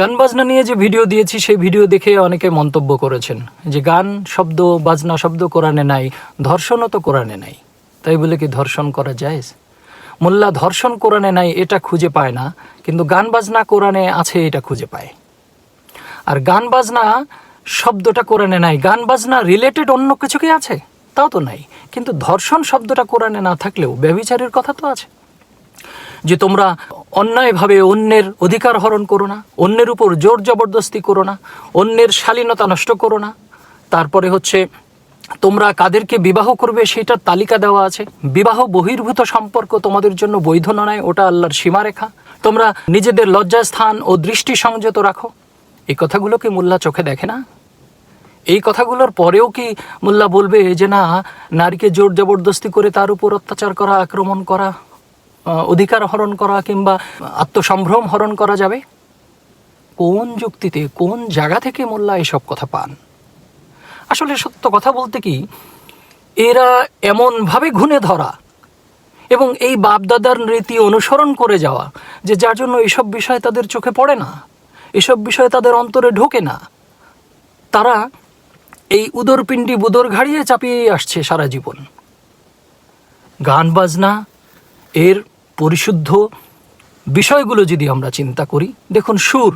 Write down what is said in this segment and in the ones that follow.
গান বাজনা নিয়ে যে ভিডিও দিয়েছি, সেই ভিডিও দেখে অনেকে মন্তব্য করেছেন যে গান শব্দ, বাজনা শব্দ কোরআনে নাই, ধর্ষণও তো কোরআনে নাই। তাই বলে কি ধর্ষণ করা যায় মোল্লা, ধর্ষণ কোরআনে নাই, এটা খুঁজে পায় না, কিন্তু গান বাজনা কোরআনে আছে, এটা খুঁজে পায়। আর গান বাজনা শব্দটা কোরআনে নাই গান বাজনা রিলেটেড অন্য কিছু কি আছে, তাও তো নাই। কিন্তু ধর্ষণ শব্দটা কোরআনে না থাকলেও ব্যভিচারের কথা তো আছে। যে তোমরা অন্যায়ভাবে অন্যের অধিকার হরণ করো না, অন্যের উপর জোর জবরদস্তি করো না, অন্যের শালীনতা নষ্ট করো না। তারপরে হচ্ছে, তোমরা কাদেরকে বিবাহ করবে সেটার তালিকা দেওয়া আছে। বিবাহ বহির্ভূত সম্পর্ক তোমাদের জন্য বৈধ নয়, ওটা আল্লাহর সীমারেখা। তোমরা নিজেদের লজ্জাস্থান ও দৃষ্টি সংযত রাখো। এই কথাগুলো কি মোল্লা চোখে দেখে না? এই কথাগুলোর পরেও কি মোল্লা বলবে যে না, নারীকে জোর জবরদস্তি করে তার উপর অত্যাচার করা, আক্রমণ করা? অধিকার হরণ করা কিংবা আত্মসম্ভ্রম হরণ করা যাবে? কোন যুক্তিতে, কোন জায়গা থেকে মোল্লা এসব কথা পান? আসলে সত্য কথা বলতে কি, এরা এমনভাবে ঘুণে ধরা এবং এই বাপদাদার রীতি অনুসরণ করে যাওয়া যে যার জন্য এসব বিষয় তাদের চোখে পড়ে না, এসব বিষয় তাদের অন্তরে ঢোকে না, তারা এই উদরপিণ্ডি বুদর ঘাড়িয়ে চাপিয়ে আসছে সারা জীবন। গান বাজনা, এর পরিশুদ্ধ বিষয়গুলো যদি আমরা চিন্তা করি, দেখুন সুর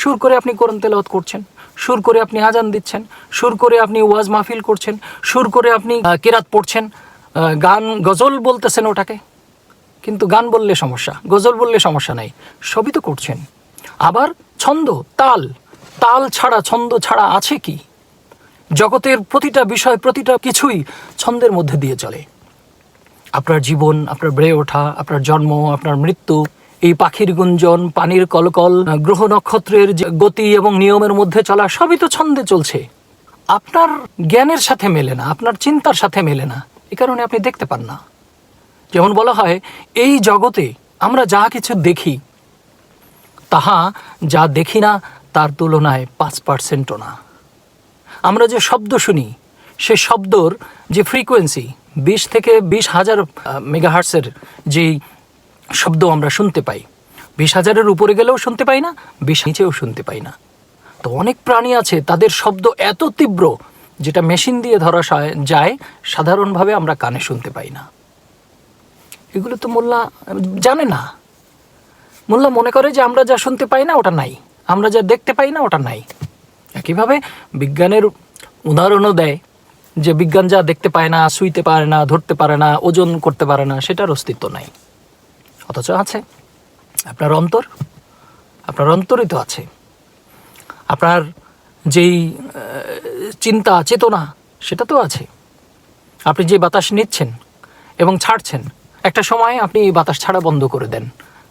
সুর করে আপনি কোরআন তেলাওয়াত করছেন, সুর করে আপনি আজান দিচ্ছেন, সুর করে আপনি ওয়াজ মাহফিল করছেন, সুর করে আপনি কেরাত পড়ছেন গান, গজল বলতেছেন ওটাকে, কিন্তু গান বললে সমস্যা, গজল বললে সমস্যা নাই, সবই তো করছেন। আবার ছন্দ, তাল তাল ছাড়া ছন্দ ছাড়া আছে কি? জগতের প্রতিটা বিষয়, প্রতিটা কিছুই ছন্দের মধ্যে দিয়ে চলে। আপনার জীবন, আপনার বেড়ে ওঠা, আপনার জন্ম, আপনার মৃত্যু, এই পাখির গুঞ্জন, পানির কলকল, গ্রহ নক্ষত্রের যে গতি এবং নিয়মের মধ্যে চলা সবই তো ছন্দে চলছে। আপনার জ্ঞানের সাথে মেলে না, আপনার চিন্তার সাথে মেলে না, এ কারণে আপনি দেখতে পান না। যেমন বলা হয়, এই জগতে আমরা যা কিছু দেখি, তাহা যা দেখি না, তার তুলনায় পাঁচ পার্সেন্টও না। আমরা যে শব্দ শুনি, সে শব্দর যে ফ্রিকোয়েন্সি বিশ থেকে বিশ হাজার মেগাহার্সের যেই শব্দ আমরা শুনতে পাই, বিশ হাজারের উপরে গেলেও শুনতে পাই না, বিশ নিচেও শুনতে পাই না। তো অনেক প্রাণী আছে, তাদের শব্দ এত তীব্র যেটা মেশিন দিয়ে ধরা যায়, সাধারণভাবে আমরা কানে শুনতে পাই না। এগুলো তো মোল্লা, জানে না। মোল্লা মনে করে যে আমরা যা শুনতে পাই না, ওটা নাই। আমরা যা দেখতে পাই না, ওটা নাই। একইভাবে বিজ্ঞানের উদাহরণও দেয় যে বিজ্ঞান যা দেখতে পায় না, শুইতে পারে না, ধরতে পারে না, ওজন করতে পারে না, সেটার অস্তিত্ব নাই। অথচ আছে। আপনার অন্তর, আপনার অন্তরই তো আছে। আপনার যেই চিন্তা, চেতনা, সেটা তো আছে। আপনি যে বাতাস নিচ্ছেন এবং ছাড়ছেন, একটা সময় আপনি বাতাস ছাড়া বন্ধ করে দেন।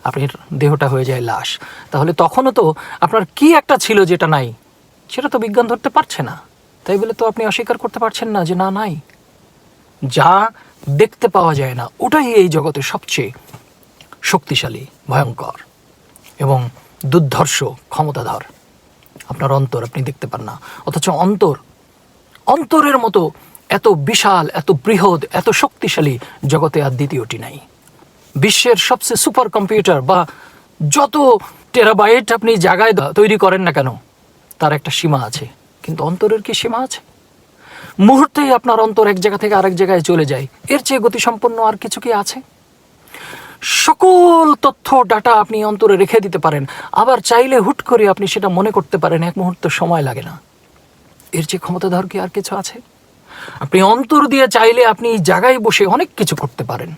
আপনার দেহটা হয়ে যায় লাশ। তাহলে তখনও তো আপনার কি একটা ছিল যেটা নাই, সেটা তো বিজ্ঞান ধরতে পারছে না। তাই বলে তো আপনি অস্বীকার করতে পারছেন না যে না, নাই। যা দেখতে পাওয়া যায় না, ওটাই এই জগতে সবচেয়ে শক্তিশালী, ভয়ঙ্কর এবং দুর্ধর্ষ, ক্ষমতাধর। আপনার অন্তর আপনি দেখতে পান না। অথচ অন্তর, অন্তরের মতো এত বিশাল, এত বৃহৎ, এত শক্তিশালী জগতে আর দ্বিতীয়টি নাই। বিশ্বের সবচেয়ে সুপার কম্পিউটার বা যত টেরাবাইট আপনি জায়গায় তৈরি করেন না কেন, তার একটা সীমা আছে। কিন্তু অন্তরের কি সীমা আছে? মুহূর্তেই আপনার অন্তর এক জায়গা থেকে আরেক জায়গায় চলে যায়। এর চেয়ে গতিসম্পন্ন আর কিছু কি আছে? সকল তথ্য, ডাটা আপনি অন্তরে রেখে দিতে পারেন। আবার চাইলে হুট করে আপনি সেটা মনে করতে পারেন, এক মুহূর্ত সময় লাগে না। এর চেয়ে ক্ষমতাধর কি আর কিছু আছে? আপনি অন্তর দিয়ে চাইলে আপনি জায়গায় বসে অনেক কিছু করতে পারেন।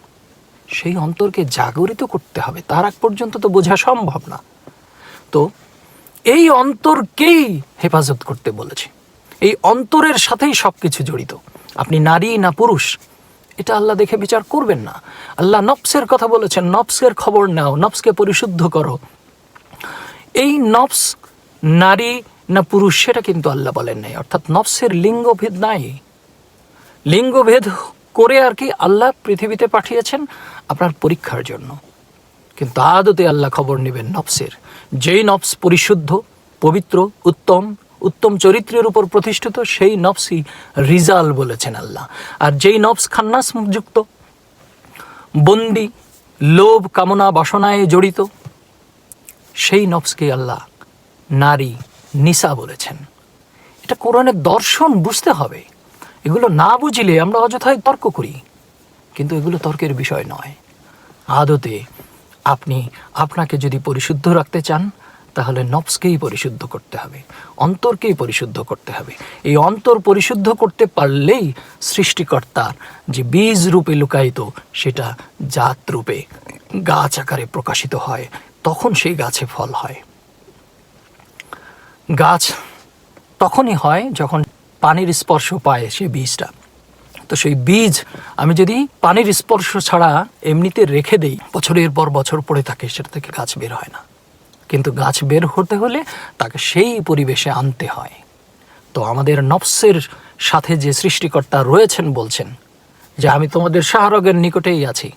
সেই অন্তরকে জাগরিত করতে হবে। তার আগ পর্যন্ত তো বোঝা সম্ভব না। তো এই অন্তরকেই হেফাজত করতে বলেছে। এই অন্তরের সাথেই সব কিছু জড়িত। আপনি নারী না পুরুষ, এটা আল্লাহ দেখে বিচার করবেন না। আল্লাহ নফসের কথা বলেছেন, নফসের খবর নাও, নফসকে পরিশুদ্ধ করো। এই নফস নারী না পুরুষ, সেটা কিন্তু আল্লাহ বলেন নাই। অর্থাৎ নফসের লিঙ্গভেদ নাই। লিঙ্গভেদ করে আর কি আল্লাহ পৃথিবীতে পাঠিয়েছেন আপনার পরীক্ষার জন্য। কিন্তু আদতে আল্লাহ খবর নেবেন নফসের। যেই নফস পরিশুদ্ধ, পবিত্র, উত্তম উত্তম চরিত্রের উপর প্রতিষ্ঠিত, সেই নফসই রিজাল বলেছেন আল্লাহ। আর যেই নফস খান্নাস যুক্ত বন্দি, লোভ, কামনা, বাসনায় জড়িত, সেই নফসকে আল্লাহ নারী নিসা বলেছেন। এটা কোরআনের দর্শন বুঝতে হবে। এগুলো না বুঝলে আমরা অযথায় তর্ক করি। কিন্তু এগুলো তর্কের বিষয় নয়। আদতে আপনি আপনাকে যদি পরিশুদ্ধ রাখতে চান, তাহলে নফসকেই পরিশুদ্ধ করতে হবে, অন্তরকেই পরিশুদ্ধ করতে হবে। এই অন্তর পরিশুদ্ধ করতে পারলেই সৃষ্টিকর্তার যে বীজ রূপে লুকায়িত, সেটা জাত রূপে গাছ আকারে প্রকাশিত হয়, তখন সেই গাছে ফল হয়। গাছ তখনই হয় যখন পানির স্পর্শ পায় সে বীজটা। তো সেই বীজ আমি যদি পানির স্পর্শ ছাড়া এমনিতে রেখে দেই, বছরের পর বছর পড়ে থাকে, সেটা থেকে গাছ বের হয় না। কিন্তু গাছ বের হতে হলে তাকে সেই পরিবেশে আনতে হয়। তো আমাদের নফসের সাথে যে সৃষ্টিকর্তা রয়েছেন বলছেন যে, আমি তোমাদের শাহরগের নিকটেই আছি।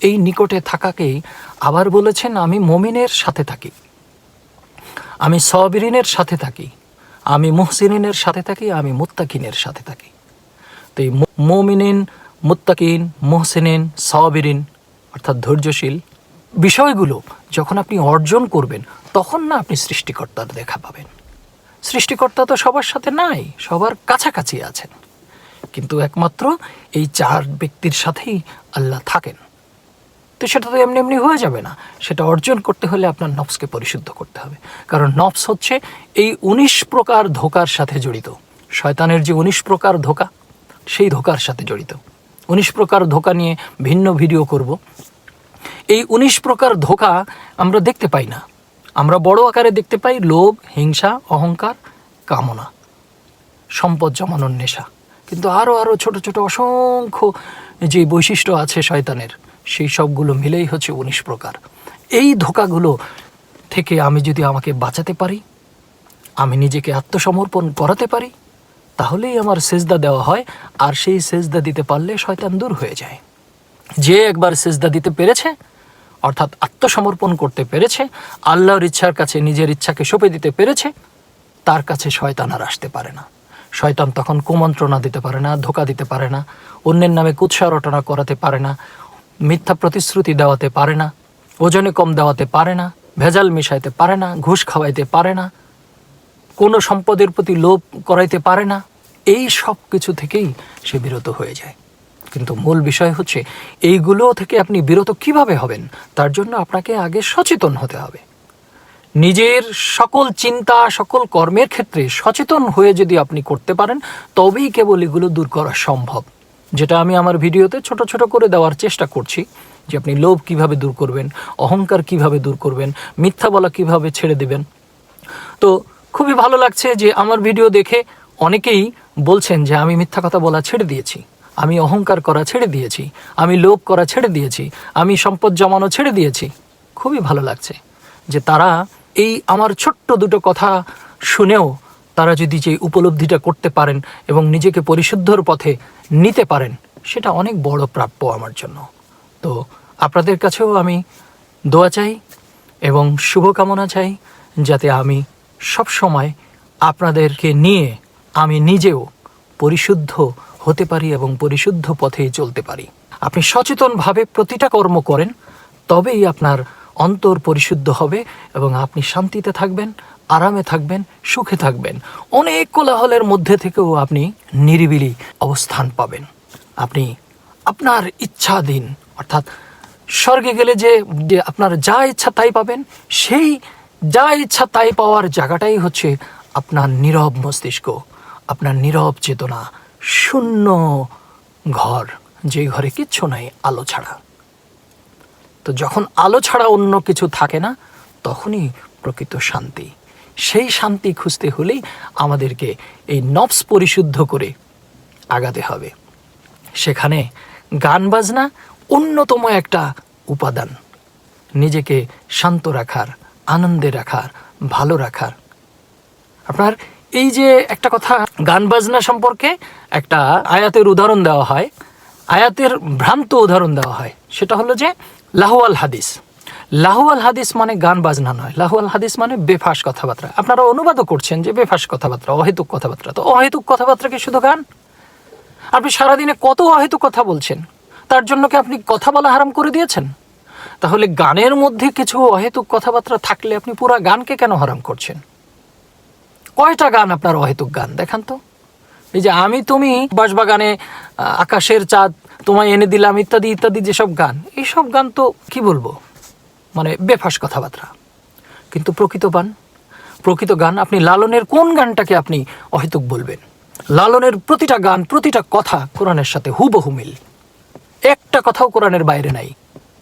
এই নিকটে থাকাকেই আবার বলেছেন, আমি মমিনের সাথে থাকি। আমি সবিরিনের সাথে থাকি। আমি মুহসিনের সাথে থাকি, আমি মুত্তাকিনের সাথে থাকি। তো এই মুমিনিন, মুত্তাকিন, মুহসিনিন, সবিরিন, অর্থাৎ ধৈর্যশীল বিষয়গুলো যখন আপনি অর্জন করবেন, তখন না আপনি সৃষ্টিকর্তার দেখা পাবেন। সৃষ্টিকর্তা তো সবার সাথে নাই, সবার কাছাকাছি আছেন। কিন্তু একমাত্র এই চার ব্যক্তির সাথেই আল্লাহ থাকেন। তো সেটা তো এমনি এমনি হয়ে যাবে না। সেটা অর্জন করতে হলে আপনার নফসকে পরিশুদ্ধ করতে হবে। কারণ নফস হচ্ছে এই উনিশ প্রকার ধোকার সাথে জড়িত। শয়তানের যে উনিশ প্রকার ধোকা সেই ধোকার সাথে জড়িত। উনিশ প্রকার ধোকা নিয়ে ভিন্ন ভিডিও করব। এই উনিশ প্রকার ধোকা আমরা দেখতে পাই না। আমরা বড় আকারে দেখতে পাই লোভ, হিংসা, অহংকার, কামনা, সম্পদ জমানোর নেশা। কিন্তু আরও আরও ছোট ছোট অসংখ্য যে বৈশিষ্ট্য আছে শয়তানের, সেই সবগুলো মিলেই হচ্ছে উনিশ প্রকার। এই ধোকাগুলো থেকে আমি যদি আমাকে বাঁচাতে পারি, আমি নিজেকে আত্মসমর্পণ করাতে পারি তাহলেই আমার সেজদা দেওয়া হয়, আর সেই সেজদা দিতে পারলে শয়তান দূর হয়ে যায়। যে একবার সেজদা দিতে পেরেছে, অর্থাৎ আত্মসমর্পণ করতে পেরেছে, আল্লাহর ইচ্ছার কাছে, নিজের ইচ্ছাকে সঁপে দিতে পেরেছে, তার কাছে শয়তান আর আসতে পারে না। শয়তান তখন কুমন্ত্রণা দিতে পারে না, ধোকা দিতে পারে না, অন্যের নামে কুৎসা রটনা করাতে পারে না, মিথ্যা প্রতিশ্রুতি দেওয়াতে পারে না, ওজনে কম দেওয়াতে পারে না, ভেজাল মিশাইতে পারে না, ঘুষ খাওয়াইতে পারে না কোনো সম্পদের প্রতি লোভ করাইতে পারে না। এই সব কিছু থেকেই সে বিরত হয়ে যায়। কিন্তু মূল বিষয় হচ্ছে, এইগুলো থেকে আপনি বিরত কীভাবে হবেন? তার জন্য আপনাকে আগে সচেতন হতে হবে। নিজের সকল চিন্তা, সকল কর্মের ক্ষেত্রে সচেতন হয়ে যদি আপনি করতে পারেন, তবেই কেবল এগুলো দূর করা সম্ভব। যেটা আমি আমার ভিডিওতে ছোট ছোট করে দেওয়ার চেষ্টা করছি, যে আপনি লোভ কীভাবে দূর করবেন, অহংকার কীভাবে দূর করবেন, মিথ্যা বলা কীভাবে ছেড়ে দেবেন। তো খুবই ভালো লাগছে যে আমার ভিডিও দেখে অনেকেই বলছেন যে আমি মিথ্যা কথা বলা ছেড়ে দিয়েছি, আমি অহংকার করা ছেড়ে দিয়েছি, আমি লোভ করা ছেড়ে দিয়েছি, আমি সম্পদ জমানো ছেড়ে দিয়েছি। খুবই ভালো লাগছে যে তারা এই আমার ছোট্ট দুটো কথা শুনেও তারা যদি যে উপলব্ধিটা করতে পারেন এবং নিজেকে পরিশুদ্ধর পথে নিতে পারেন, সেটা অনেক বড় প্রাপ্য আমার জন্য। তো আপনাদের কাছেও আমি দোয়া চাই এবং শুভকামনা চাই, যাতে আমি সব সময় আপনাদেরকে নিয়ে আমি নিজেও পরিশুদ্ধ হতে পারি এবং পরিশুদ্ধ পথে চলতে পারি। আপনি সচেতনভাবে প্রতিটা কর্ম করেন, তবেই আপনার অন্তর পরিশুদ্ধ হবে এবং আপনি শান্তিতে থাকবেন, আরামে থাকবেন, সুখে থাকবেন। অনেক কোলাহলের মধ্যে থেকেও আপনি নিরিবিলি অবস্থান পাবেন। আপনি আপনার ইচ্ছা দিন অর্থাৎ স্বর্গে গেলে যে আপনার যা ইচ্ছা তাই পাবেন, সেই যা ইচ্ছা তাই পাওয়ার জায়গাটাই হচ্ছে আপনার নীরব মস্তিষ্ক, আপনার নীরব চেতনা, শূন্য ঘর, যে ঘরে কিচ্ছু নাই, আলো ছাড়া। তো যখন আলো ছাড়া অন্য কিছু থাকে না, তখনই প্রকৃত শান্তি। সেই শান্তি খুঁজতে হলেই আমাদেরকে এই নফস পরিশুদ্ধ করে আগাতে হবে। সেখানে গান বাজনা অন্যতম একটা উপাদান। নিজেকে শান্ত রাখার আনন্দে রাখার, ভালো রাখার। আপনার এই যে একটা কথা, গান বাজনা সম্পর্কে একটা আয়াতের উদাহরণ দেওয়া হয়, আয়াতের ভ্রান্ত উদাহরণ দেওয়া হয়। সেটা হলো যে, লাহওয়াল হাদিস। লাহওয়াল হাদিস মানে গান বাজনা নয়। লাহওয়াল হাদিস মানে বেফাস কথাবার্তা। আপনারা অনুবাদও করছেন যে বেফাস কথাবার্তা, অহেতুক কথাবার্তা। তো অহেতুক কথাবার্তা কি শুধু গান? আপনি সারাদিনে কত অহেতুক কথা বলছেন? তার জন্য কি আপনি কথা বলা হারাম করে দিয়েছেন? তাহলে গানের মধ্যে কিছু অহেতুক কথাবার্তা থাকলে আপনি পুরা গানকে কেন হারাম করছেন? কয়টা গান আপনার অহেতুক গান? দেখান তো। এই যে আমি তুমি বাঁশবাগানে আহ, আকাশের চাঁদ তোমায় এনে দিলাম ইত্যাদি ইত্যাদি যেসব গান এইসব গান তো কি বলব? মানে বেফাস কথাবার্তা। কিন্তু প্রকৃত গান প্রকৃত গান আপনি লালনের কোন গানটাকে আপনি অহেতুক বলবেন? লালনের প্রতিটা গান প্রতিটা কথা কোরআনের সাথে হুবহু মিল। একটা কথাও কোরআনের বাইরে নাই।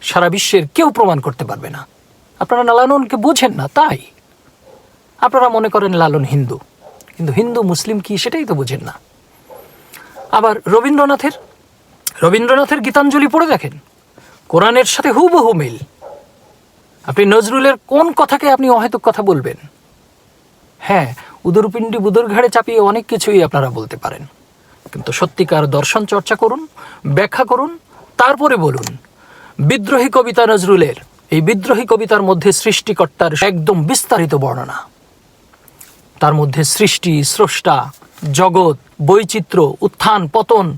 সারা বিশ্বের কেউ প্রমাণ করতে পারবে না। আপনারা লালনকে বোঝেন না, তাই? আপনারা মনে করেন লালন হিন্দু, কিন্তু হিন্দু, মুসলিম কি সেটাই তো বোঝেন না। আবার রবীন্দ্রনাথের রবীন্দ্রনাথের গীতাঞ্জলি পড়ে দেখেন, কোরআনের সাথে হুবহু মিল। আপনি নজরুলের কোন কথাকে আপনি অহেতুক কথা বলবেন? হ্যাঁ উদরপিণ্ডি বুদর ঘাড়ে চাপিয়ে অনেক কিছুই আপনারা বলতে পারেন। কিন্তু সত্যিকার দর্শন চর্চা করুন, ব্যাখ্যা করুন, তারপরে বলুন। বিদ্রোহী কবিতা নজরুলের। এই বিদ্রোহী কবিতার মধ্যে সৃষ্টিকর্তার একদম বিস্তারিত বর্ণনা। তার মধ্যে সৃষ্টি স্রষ্টা জগৎ বৈচিত্র্য উত্থান পতন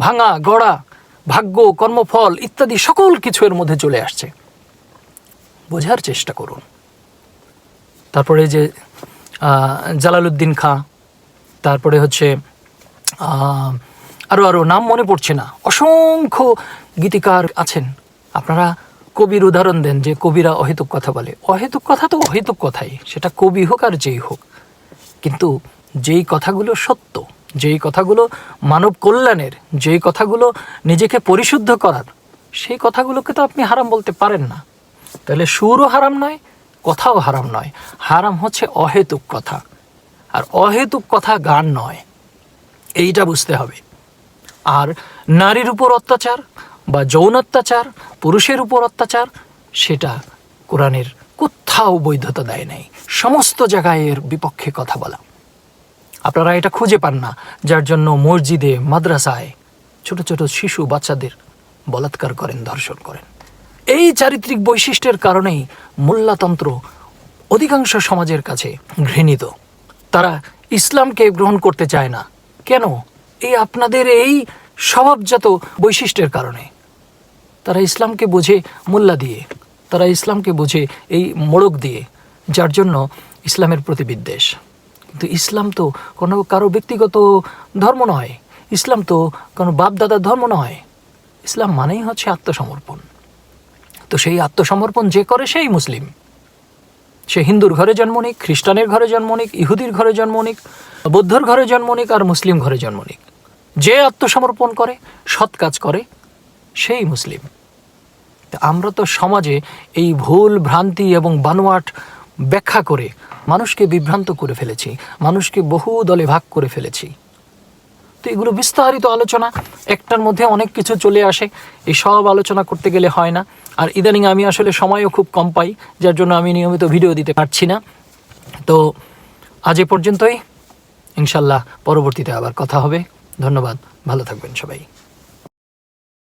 ভাঙা গড়া ভাগ্য কর্মফল ইত্যাদি সকল কিছু এর মধ্যে চলে আসছে। বোঝার চেষ্টা করুন। তারপরে যে আহ, জালালউদ্দিন খাঁ তারপরে হচ্ছে আরও আরও আরও নাম মনে পড়ছে না। অসংখ্য গীতিকার আছেন। আপনারা কবির উদাহরণ দেন যে কবিরা অহেতুক কথা বলে। অহেতুক কথা তো অহেতুক কথাই, সেটা কবি হোক আর যেই হোক। কিন্তু যেই কথাগুলো সত্য, যেই কথাগুলো মানব কল্যাণের, যেই কথাগুলো নিজেকে পরিশুদ্ধ করার, সেই কথাগুলোকে তো আপনি হারাম বলতে পারেন না। তাহলে সুরও হারাম নয়, কথাও হারাম নয়। হারাম হচ্ছে অহেতুক কথা। আর অহেতুক কথা গান নয়। এইটা বুঝতে হবে। আর নারীর উপর অত্যাচার বা যৌন অত্যাচার, পুরুষের উপর অত্যাচার, সেটা কোরআনের কোথাও বৈধতা দেয় নাই। সমস্ত জায়গায় এর বিপক্ষে কথা বলা। আপনারা এটা খুঁজে পান না, যার জন্য মসজিদে, মাদ্রাসায় ছোট ছোট শিশু বাচ্চাদের বলাৎকার করেন, ধর্ষণ করেন। এই চারিত্রিক বৈশিষ্ট্যের কারণেই মোল্লাতন্ত্র অধিকাংশ সমাজের কাছে ঘৃণিত। তারা ইসলামকে গ্রহণ করতে চায় না। কেন? এই আপনাদের এই স্বভাবজাত বৈশিষ্ট্যের কারণে। তারা ইসলামকে বোঝে মোল্লা দিয়ে, তারা ইসলামকে বোঝে এই মোড়ক দিয়ে, যার জন্য ইসলামের প্রতি বিদ্বেষ। কিন্তু ইসলাম তো কোনো কারও ব্যক্তিগত ধর্ম নয়, ইসলাম তো কোনো বাপদাদার ধর্ম নয়। ইসলাম মানেই হচ্ছে আত্মসমর্পণ। তো সেই আত্মসমর্পণ যে করে সেই মুসলিম। সে হিন্দুর ঘরে জন্ম নিক, খ্রিস্টানের ঘরে জন্ম নিক, ইহুদির ঘরে জন্ম নিক, বৌদ্ধর ঘরে জন্ম নিক আর মুসলিম ঘরে জন্ম নিক। যে আত্মসমর্পণ করে, সৎ কাজ করে, সেই মুসলিম। আমরা তো সমাজে এই ভুল, ভ্রান্তি এবং বানোয়াট ব্যাখ্যা করে মানুষকে বিভ্রান্ত করে ফেলেছি, মানুষকে বহু দলে ভাগ করে ফেলেছি। তো এগুলো বিস্তারিত আলোচনা, একটার মধ্যে অনেক কিছু চলে আসে, এই সব আলোচনা করতে গেলে হয় না। আর ইদানিং আমি আসলে সময়ও খুব কম পাই, যার জন্য আমি নিয়মিত ভিডিও দিতে পারছি না। তো আজ এ পর্যন্তই। ইনশাল্লাহ পরবর্তীতে আবার কথা হবে। ধন্যবাদ। ভালো থাকবেন সবাই।